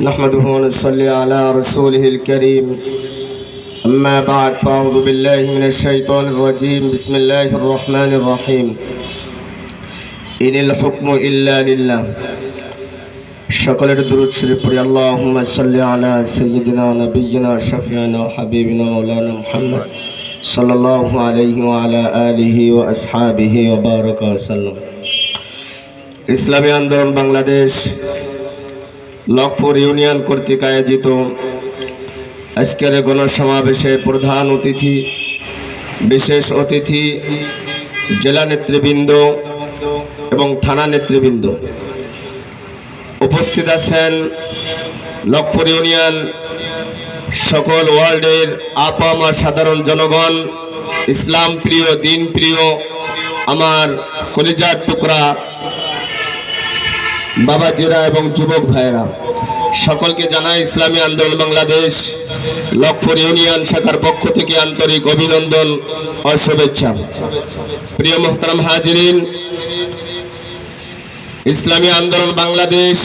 نحمده ونصلي على رسوله الكريم أما بعد فأعوذ بالله من الشيطان الرجيم بسم الله الرحمن الرحيم إن الحكم إلا لله সকলের দুরুদ শরীফ পড়ি আল্লাহুম্মা সাল্লি আলা সাইয়্যিদিনা নাবিয়্যিনা শাফিঈনা হাবিবিনা মাওলানা মুহাম্মদ সাল্লাল্লাহু আলাইহি ওয়া আলা আলিহি ওয়া আসহাবিহি ওয়া বারাকা ওয়াসাল্লাম ইসলামী আন্দোলন বাংলাদেশ লকপুর ইউনিয়ন কর্তৃক আয়োজিত আজকের গণসমাবেশে প্রধান অতিথি, বিশেষ অতিথি, জেলা নেতৃবৃন্দ এবং থানা নেতৃবৃন্দ উপস্থিত আছেন লক্ষপুর ইউনিয়ন সকল ওয়ার্ল্ডের আপামা সাধারণ জনগণ, ইসলাম প্রিয়, দিন প্রিয়, আমার কলিজার টুকরা বাবাজিরা এবং যুবক ভাইয়েরা, সকলকে জানাই ইসলামী আন্দোলন বাংলাদেশ লক্ষপুর ইউনিয়ন শাখার পক্ষ থেকে আন্তরিক অভিনন্দন ও শুভেচ্ছা। প্রিয় মোহতারাম হাজিরিন, ইসলামী আন্দোলন বাংলাদেশ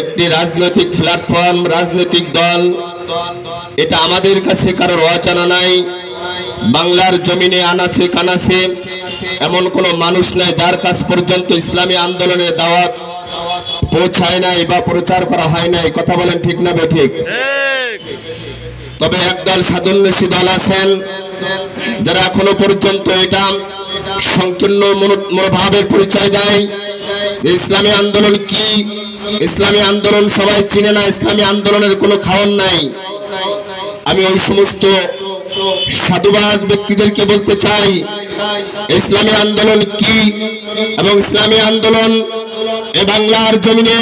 একটি রাজনৈতিক প্ল্যাটফর্ম রাজনৈতিক দল। এটা আমাদের কাছে কারোর অচানা নাই। বাংলার জমিনে আনাছে কানাছে এমন কোন মানুষ নাই যার কাছ পর্যন্ত ইসলামী আন্দোলনের দাওয়াত পৌঁছায় নাই বা প্রচার করা হয় নাই। কথা বলেন ঠিক না ঠিক তবে একদল সাধন্বেষী দল আছেন যারা এখনও পর্যন্ত এটা সংকীর্ণ মনোভাবের পরিচয় দেয়। ইসলামী আন্দোলন কি? ইসলামী আন্দোলন সবাই চিনে না, ইসলামী আন্দোলনের কোনো খাওয়ান নাই। আমি ওই সমস্ত সাধুবাদ ব্যক্তিদেরকে বলতে চাই ইসলামী আন্দোলন কি এবং ইসলামী আন্দোলন এ বাংলার জমিনে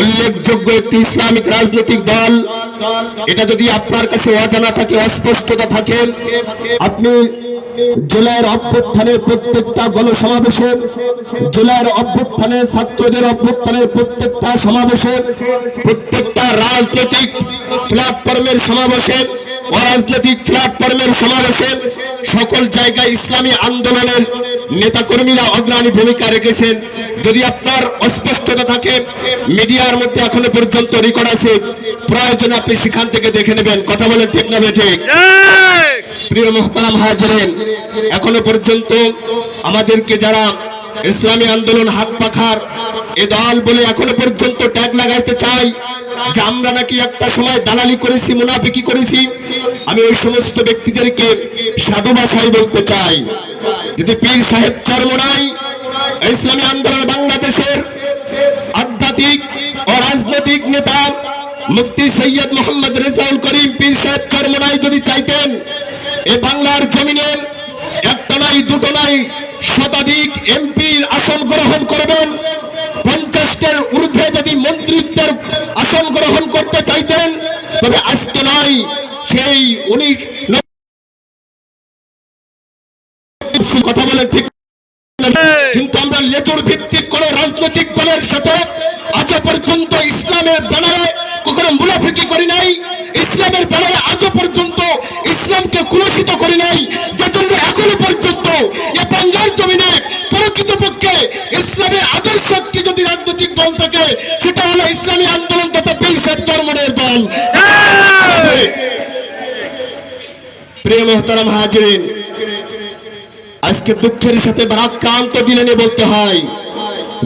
উল্লেখযোগ্য একটি ইসলামিক রাজনৈতিক দল। এটা যদি আপনার কাছে অজানা থাকে, অস্পষ্টতা থাকে, আপনি জেলার অভ্যুত্থানের প্রত্যেকটা গণসমাবেশে জেলার অভ্যুত্থানে ছাত্রদের অভ্যুত্থানের প্রত্যেকটা সমাবেশে, প্রত্যেকটা রাজনৈতিক প্ল্যাটফর্মের সমাবেশে অরাজনৈতিক প্ল্যাটফর্মের সমাবেশে সকল জায়গায় ইসলামী আন্দোলনের নেতাকর্মীরা অগ্রণী ভূমিকা রেখেছেন। যদি আপনার অস্পষ্টতা থাকে মিডিয়ার মধ্যে এখনও পর্যন্ত রেকর্ড আছে প্রয়োজনে আপনি সেখান থেকে দেখে নেবেন। কথা বলেন ঠিক না ঠিক। প্রিয় মোহতারাম হাজরেন এখনও পর্যন্ত আমাদেরকে যারা ইসলামী আন্দোলন হাত পাখার এ দল বলে এখনও পর্যন্ত ট্যাগ লাগাইতে চাই যে আমরা নাকি একটা সময় দালালি করেছি, মুনাফিকি করেছি। আমি ওই সমস্ত ব্যক্তিদেরকে সাধু ভাষায় বলতে চাই। যদি পীর সাহেব চর্ম নাই, ইসলামী আন্দোলন বাংলাদেশের আধ্যাত্মিক ও রাজনৈতিক নেতা মুফতি সৈয়দ মোহাম্মদ রেজাউল করিম পীর সাহেব চরমনাই যদি চাইতেন, এ বাংলার জমিনের একটা নাই, দুটো নাই, শতাধিক এমপির আসন গ্রহণ করবেন পঞ্চাশটার ঊর্ধ্বে যদি মন্ত্রিত্বের আসন গ্রহণ করতে চাইতেন, তবে আজকে নয়, সেই উনিশ কথা বলে ঠিক কিন্তু আমরা লেজুর ভিত্তিক কোন রাজনৈতিক দলের সাথে আজ পর্যন্ত ইসলামের ব্যানারে কখনো মুনাফিকি করি নাই, ইসলামের ব্যানারে আজও পর্যন্ত ইসলামকে কুলসিত করি নাই যে জন্য এখনও পর্যন্ত এ বাংলার জমিনে প্রকৃতপক্ষে ইসলামের আদর্শ কি যদি রাজনৈতিক দল থাকে, সেটা হলো ইসলামী আন্দোলন তথা বিলসের চরমনের দল। প্রিয় মোহতারাম হাজিরিন, আজকে দুঃখের সাথে বারাক্রান্ত দিনে নিয়ে বলতে হয়,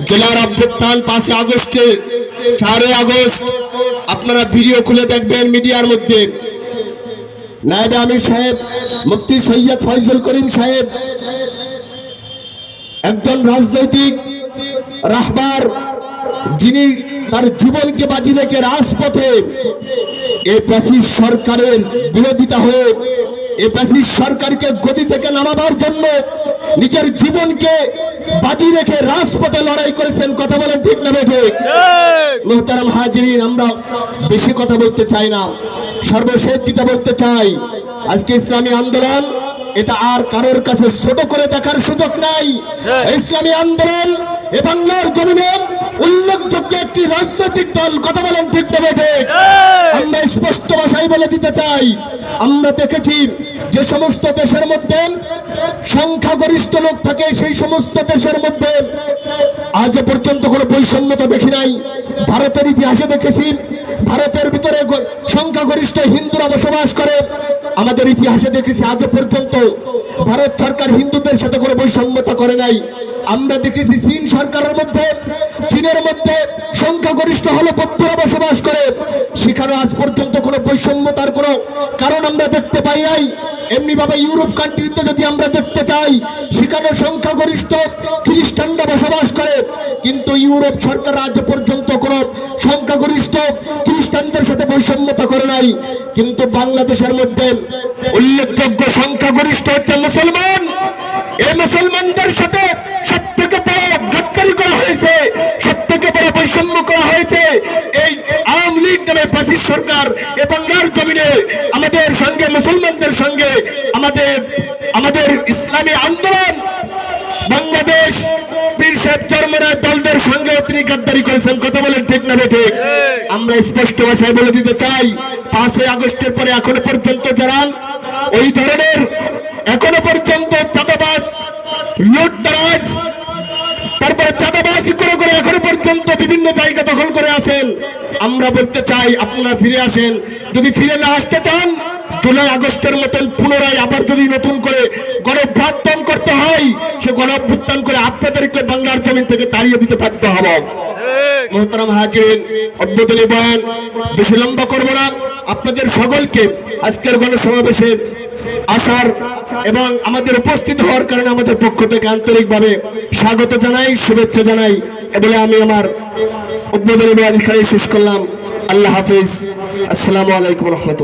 জেলার অভ্যুত্থান পাঁচে আগস্টে, চারই আগস্ট, আপনারা ভিডিও খুলে দেখবেন মিডিয়ার মধ্যে। নায়বে আমির সাহেব, মুফতি সৈয়দ ফয়জুল করিম সাহেব একজন রাজনৈতিক রাহবার যিনি তার জীবনকে বাজি রেখে রাজপথে এই প্যাসিস সরকারের বিরোধিতা হয়ে এই প্যাসিস সরকারকে গতি থেকে নামাবার জন্য নিজের জীবনকে বাজি রেখে রাজপথে লড়াই করেছেন কথা বলেন ঠিক না ঠিক। মোহতারাম হাজিরিন আমরা বেশি কথা বলতে চাই না। সর্বশেষ যেটা বলতে চাই আজকে ইসলামী আন্দোলন এটা আর কারোর কাছে ছোট করে দেখার সুযোগ নাই। ইসলামী আন্দোলন এ বাংলার জমিনে উল্লেখযোগ্য একটি রাজনৈতিক দল কথা বলেন ঠিক না ঠিক আমরা স্পষ্ট ভাষায় বলে দিতে চাই আমরা দেখেছি যে সমস্ত দেশের মধ্যে সংখ্যাগরিষ্ঠ লোক থাকে সেই সমস্ত দেশের মধ্যে আজ পর্যন্ত কোনো বৈষম্যতা দেখি নাই। ভারতের ইতিহাসে দেখেছি ভারতের ভিতরে সংখ্যাগরিষ্ঠ হিন্দুরা বসবাস করে। আমাদের ইতিহাসে দেখেছি আজ পর্যন্ত ভারত সরকার হিন্দুদের সাথে কোনো বৈষম্যতা করে নাই। আমরা দেখেছি চীন সরকারের মধ্যে, চীনের মধ্যে সংখ্যাগরিষ্ঠ হলো বৌদ্ধরা বসবাস করে। সেখানে আজ পর্যন্ত কোনো বৈষম্যতার কোনো কারণ আমরা দেখতে পাই নাই। এমনি ভাবে ইউরোপ কান্ট্রিতে যদি আমরা দেখতে চাই, সেখানে সংখ্যাগরিষ্ঠ খ্রিস্টানরা বসবাস করে। কিন্তু ইউরোপ সরকার আজ পর্যন্ত কোনো সংখ্যাগরিষ্ঠ খ্রিস্টানদের সাথে বৈষম্যতা করে নাই, কিন্তু বাংলাদেশের মধ্যে উল্লেখযোগ্য সংখ্যাগরিষ্ঠ হচ্ছে মুসলমান। এই মুসলমানদের সাথে সব থেকে বড় গাদ্দারি করা হয়েছে সব থেকে বড় বৈষম্য করা হয়েছে এই আওয়ামী লীগ নামে পাশির সরকার এ বাংলার জমিনে আমাদের সঙ্গে, মুসলমানদের সঙ্গে আমাদের আমাদের ইসলামী আন্দোলন, বাংলাদেশ পীর সাহেব সঙ্গে তিনি গাদ্দারি করেছেন কথা বলেন ঠিক না ঠিক? আমরা স্পষ্ট ভাষায় বলে দিতে চাই পাঁচই আগস্টের পরে এখনও পর্যন্ত যারা ওই ধরনের এখনও পর্যন্ত চাঁদাবাজ লুটতরাজ তারপরে চাঁদাবাজি করে করে এখনও পর্যন্ত বিভিন্ন জায়গা দখল করে আসেন। আমরা বলতে চাই আপনারা ফিরে আসেন। যদি ফিরে না আসতে চান জুলাই আগস্টের মতন পুনরায় আবার যদি নতুন করে গণভ্যুত্থান করতে হয় গণভ্যুত্থান করে আপনাদেরকে বাংলার জমিন থেকে তাড়িয়ে দিতে বাধ্য হব। মোহতারাম হাজির উদ্বোধনী বয়ান বেশি লম্বা করব না। আপনাদের সকলকে আজকের গণসমাবেশে আসার এবং আমাদের উপস্থিত হওয়ার কারণে আমাদের পক্ষ থেকে আন্তরিকভাবে স্বাগত জানাই শুভেচ্ছা জানাই বলে আমি আমার উদ্বোধনী বয়ান এখানেই শেষ করলাম। আল্লাহ হাফিজ। আসসালামু আলাইকুম রহমতুল্লাহ।